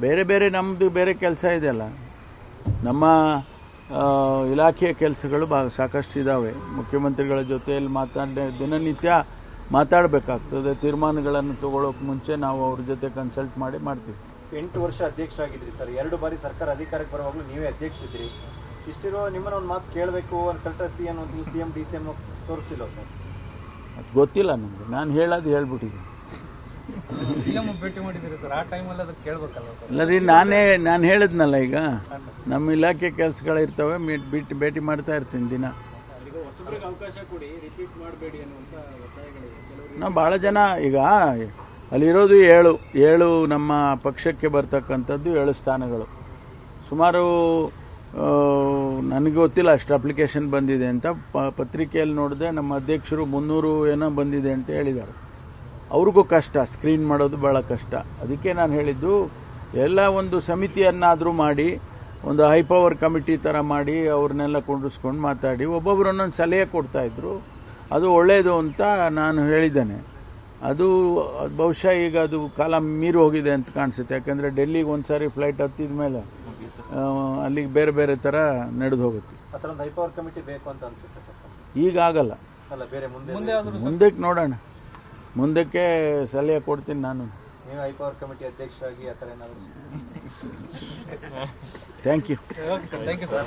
ಬೇರೆ ಬೇರೆ ನಮ್ಮದು ಬೇರೆ ಕೆಲಸ ಇದೆಯಲ್ಲ ನಮ್ಮ ಆ, ಇಲಾಖೆಯ ಕೆಲಸಗಳು ಬಾ ಸಾಕಷ್ಟು ಇದ್ದಾವೆ ಮುಖ್ಯಮಂತ್ರಿಗಳ ಜೊತೆಯಲ್ಲಿ ಮಾತಾಡ ದಿನನಿತ್ಯ ಮಾತಾಡಬೇಕಾಗ್ತದೆ. ತೀರ್ಮಾನಗಳನ್ನು ತಗೊಳ್ಳೋಕೆ ಮುಂಚೆ ನಾವು ಅವ್ರ ಜೊತೆ ಕನ್ಸಲ್ಟ್ ಮಾಡಿ ಮಾಡ್ತೀವಿ. ಎಂಟು ವರ್ಷ ಅಧ್ಯಕ್ಷರಾಗಿದ್ರಿ ಸರ್. ಎರಡು ಬಾರಿ ಸರ್ಕಾರ ಅಧಿಕಾರಕ್ಕೆ ಬರುವಾಗಲೂ ನೀವೇ ಅಧ್ಯಕ್ಷರಿದ್ರಿ ಇಷ್ಟಿರೋ ನಿಮ್ಮನ್ನ ಒಂದು ಮಾತು ಕೇಳಬೇಕು ಅಂತ ಕರೆಕ್ಟಾಗಿ ಅನ್ನೋದು C M D C M ತೋರಿಸ್ತಿಲ್ಲ sir? ಅದು ಗೊತ್ತಿಲ್ಲ ನನಗೆ ನಾನು ಹೇಳೋದು ಹೇಳ್ಬಿಟ್ಟಿದ್ದೀನಿ. ಇಲ್ಲ ರೀ, ನಾನೇ, ನಾನು ಹೇಳಿದ್ನಲ್ಲ ಈಗ. ನಮ್ಮ ಇಲಾಖೆ ಕೆಲಸಗಳಿರ್ತವೆ ಮೀಟ್ ಬಿಟ್ಟು ಭೇಟಿ ಮಾಡ್ತಾ ಇರ್ತೀನಿ ದಿನ. ನಾವು ಭಾಳ ಜನ, ಈಗ ಅಲ್ಲಿರೋದು ಏಳು ಏಳು ನಮ್ಮ ಪಕ್ಷಕ್ಕೆ ಬರ್ತಕ್ಕಂಥದ್ದು ಏಳು ಸ್ಥಾನಗಳು. ಸುಮಾರು ನನಗೆ ಗೊತ್ತಿಲ್ಲ ಅಷ್ಟು ಅಪ್ಲಿಕೇಶನ್ ಬಂದಿದೆ ಅಂತ. ಪತ್ರಿಕೆಯಲ್ಲಿ ನೋಡಿದೆ, ನಮ್ಮ ಅಧ್ಯಕ್ಷರು ಮುನ್ನೂರು ಏನೋ ಬಂದಿದೆ ಅಂತ ಹೇಳಿದ್ದಾರೆ. ಅವ್ರಿಗೂ ಕಷ್ಟ ಸ್ಕ್ರೀನ್ ಮಾಡೋದು ಭಾಳ ಕಷ್ಟ. ಅದಕ್ಕೆ ನಾನು ಹೇಳಿದ್ದು ಎಲ್ಲ ಒಂದು ಸಮಿತಿಯನ್ನಾದರೂ ಮಾಡಿ ಒಂದು ಹೈ ಪವರ್ ಕಮಿಟಿ ಥರ ಮಾಡಿ ಅವ್ರನ್ನೆಲ್ಲ ಕುಂಡಿಸ್ಕೊಂಡು ಮಾತಾಡಿ ಒಬ್ಬೊಬ್ಬರು ಒಂದೊಂದು ಸಲಹೆ ಕೊಡ್ತಾಯಿದ್ರು ಅದು ಒಳ್ಳೆಯದು ಅಂತ ನಾನು ಹೇಳಿದ್ದೇನೆ. ಅದು ಬಹುಶಃ ಈಗ ಅದು ಕಾಲ ಮೀರಿ ಹೋಗಿದೆ ಅಂತ ಕಾಣಿಸುತ್ತೆ. ಯಾಕಂದರೆ ಡೆಲ್ಲಿಗೆ ಒಂದು ಸಾರಿ ಫ್ಲೈಟ್ ಹತ್ತಿದ ಮೇಲೆ ಅಲ್ಲಿಗೆ ಬೇರೆ ಬೇರೆ ಥರ ನಡೆದು ಹೋಗುತ್ತೆ. ಆ ಥರ ಒಂದು ಹೈಪವರ್ ಕಮಿಟಿ ಬೇಕು ಅಂತ ಅನ್ಸುತ್ತೆ ಈಗ ಆಗಲ್ಲ. ಅಲ್ಲ ಬೇರೆ ಮುಂದೆ ಮುಂದೆ ಆದರೂ ಮುಂದಕ್ಕೆ ನೋಡೋಣ. ಮುಂದಕ್ಕೆ ಸಲಹೆ ಕೊಡ್ತೀನಿ ನಾನು. ನೀವೇ ಹೈಪವರ್ ಕಮಿಟಿ ಅಧ್ಯಕ್ಷರಾಗಿ ಆ ಥರ ಏನಾದರೂ? Thank you sir thank you sir